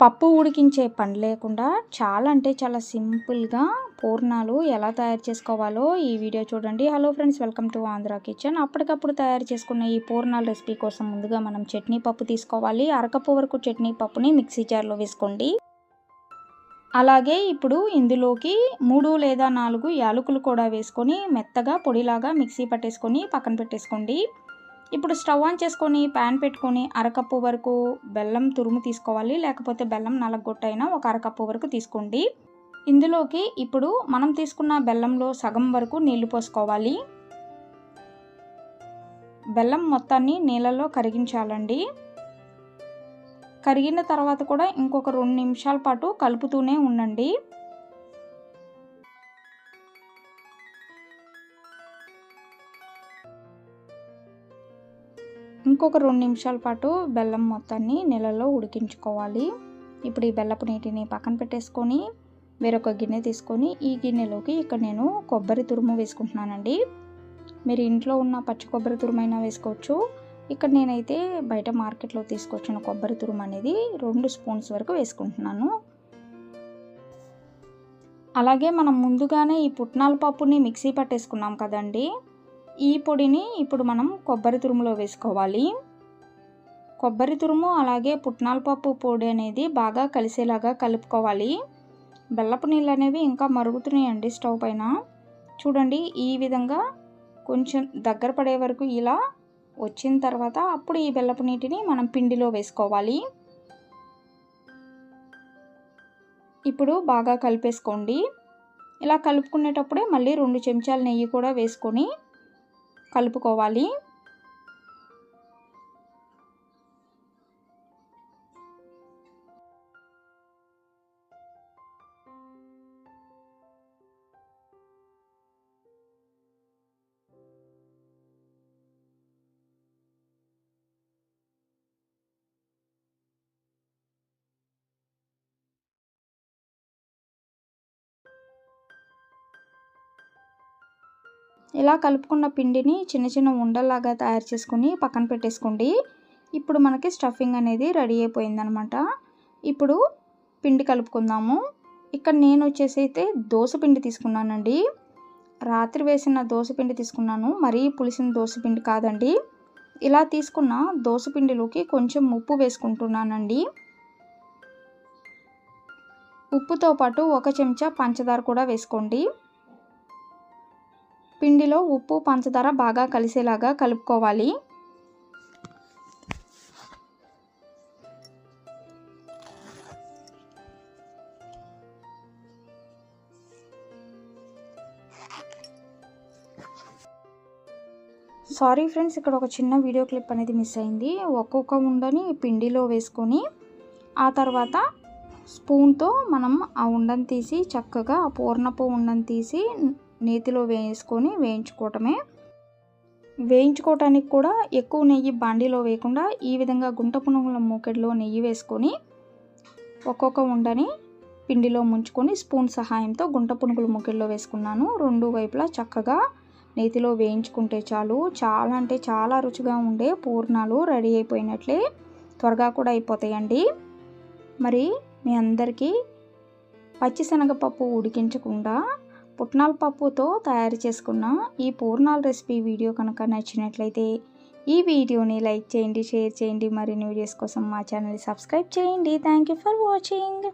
పప్పు ఉడికించే పని లేకుండా చాలా అంటే చాలా సింపుల్గా పూర్ణాలు ఎలా తయారు చేసుకోవాలో ఈ వీడియో చూడండి. Hello friends welcome to Andhra kitchen అప్పటికప్పుడు తయారు చేసుకున్న ఈ పూర్ణాల రెసిపీ కోసం ముందుగా మనం చట్నీ పప్పు తీసుకోవాలి. అరకప్పు వరకు చట్నీ పప్పుని మిక్సీ జార్లో వేసుకోండి. అలాగే ఇప్పుడు ఇందులోకి మూడు లేదా నాలుగు యాలకులు కూడా వేసుకొని మెత్తగా పొడిలాగా మిక్సీ పట్టేసుకొని పక్కన పెట్టేసుకోండి. ఇప్పుడు స్టవ్ ఆన్ చేసుకొని ప్యాన్ పెట్టుకొని అరకప్పు వరకు బెల్లం తురుము తీసుకోవాలి. లేకపోతే బెల్లం నలగొట్టైనా ఒక అరకప్పు వరకు తీసుకోండి. ఇందులోకి ఇప్పుడు మనం తీసుకున్న బెల్లంలో సగం వరకు నీళ్ళు పోసుకోవాలి. బెల్లం మొత్తాన్ని నీళ్ళలో కరిగించాలండి. కరిగిన తర్వాత కూడా ఇంకొక రెండు నిమిషాల పాటు కలుపుతూనే ఉండండి. ఇంకొక రెండు నిమిషాల పాటు బెల్లం మొత్తాన్ని నీళ్ళలో ఉడికించుకోవాలి. ఇప్పుడు ఈ బెల్లపు నీటిని పక్కన పెట్టేసుకొని వేరొక గిన్నె తీసుకొని ఈ గిన్నెలోకి ఇక్కడ నేను కొబ్బరి తురుము వేసుకుంటున్నానండి. మీరు ఇంట్లో ఉన్న పచ్చి కొబ్బరి తురుమైనా వేసుకోవచ్చు. ఇక్కడ నేనైతే బయట మార్కెట్లో తీసుకొచ్చిన కొబ్బరి తురుము అనేది రెండు స్పూన్స్ వరకు వేసుకుంటున్నాను. అలాగే మనం ముందుగానే ఈ పుట్నాల పప్పుని మిక్సీ పట్టేసుకున్నాం కదండీ. ఈ పొడిని ఇప్పుడు మనం కొబ్బరి తురుములో వేసుకోవాలి. కొబ్బరి తురుము అలాగే పుట్నాల పప్పు పొడి అనేది బాగా కలిసేలాగా కలుపుకోవాలి. బెల్లపు నీళ్ళు అనేవి ఇంకా మరుగుతున్నాయండి స్టవ్ పైన. చూడండి ఈ విధంగా కొంచెం దగ్గర పడే వరకు ఇలా వచ్చిన తర్వాత అప్పుడు ఈ బెల్లపు నీటిని మనం పిండిలో వేసుకోవాలి. ఇప్పుడు బాగా కలిపేసుకోండి. ఇలా కలుపుకునేటప్పుడే మళ్ళీ రెండు చెంచాల నెయ్యి కూడా వేసుకొని కలుపుకోవాలి. ఇలా కలుపుకున్న పిండిని చిన్న చిన్న ఉండల్లాగా తయారు చేసుకుని పక్కన పెట్టేసుకోండి. ఇప్పుడు మనకి స్టఫింగ్ అనేది రెడీ అయిపోయిందనమాట. ఇప్పుడు పిండి కలుపుకుందాము. ఇక్కడ నేను వచ్చేసి అయితే దోశ పిండి తీసుకున్నానండి. రాత్రి వేసిన దోశ పిండి తీసుకున్నాను. మరీ పులిసిన దోశ పిండి కాదండి. ఇలా తీసుకున్న దోశ పిండిలోకి కొంచెం ఉప్పు వేసుకుంటున్నానండి. ఉప్పుతో పాటు ఒక చెంచా పంచదార కూడా వేసుకోండి. పిండిలో ఉప్పు పంచదార బాగా కలిసేలాగా కలుపుకోవాలి. సారీ ఫ్రెండ్స్ ఇక్కడ ఒక చిన్న వీడియో క్లిప్ అనేది మిస్ అయింది. ఒక్కొక్క ఉండని పిండిలో వేసుకొని ఆ తర్వాత స్పూన్తో మనం ఆ ఉండని తీసి చక్కగా ఆ పూర్ణపు ఉండని తీసి నేతిలో వేసుకొని వేయించుకోవటమే. వేయించుకోవటానికి కూడా ఎక్కువ నెయ్యి బాండీలో వేయకుండా ఈ విధంగా గుంట పునుగుల మూకెడిలో నెయ్యి వేసుకొని ఒక్కొక్క ఉండని పిండిలో ముంచుకొని స్పూన్ సహాయంతో గుంట పునుగుల మూకెడిలో వేసుకున్నాను. రెండు వైపులా చక్కగా నేతిలో వేయించుకుంటే చాలు. చాలా అంటే చాలా రుచిగా ఉండే పూర్ణాలు రెడీ అయిపోయినట్లే త్వరగా కూడా అయిపోతాయండి. మరి మీ అందరికీ పచ్చిశనగపప్పు ఉడికించకుండా పుట్నాల పప్పుతో తయారు చేసుకున్న ఈ పూర్ణాల రెసిపీ వీడియో కనుక నచ్చినట్లయితే ఈ వీడియోని లైక్ చేయండి షేర్ చేయండి. మరిన్ని వీడియోస్ కోసం మా ఛానల్ని సబ్స్క్రైబ్ చేయండి. Thank you for watching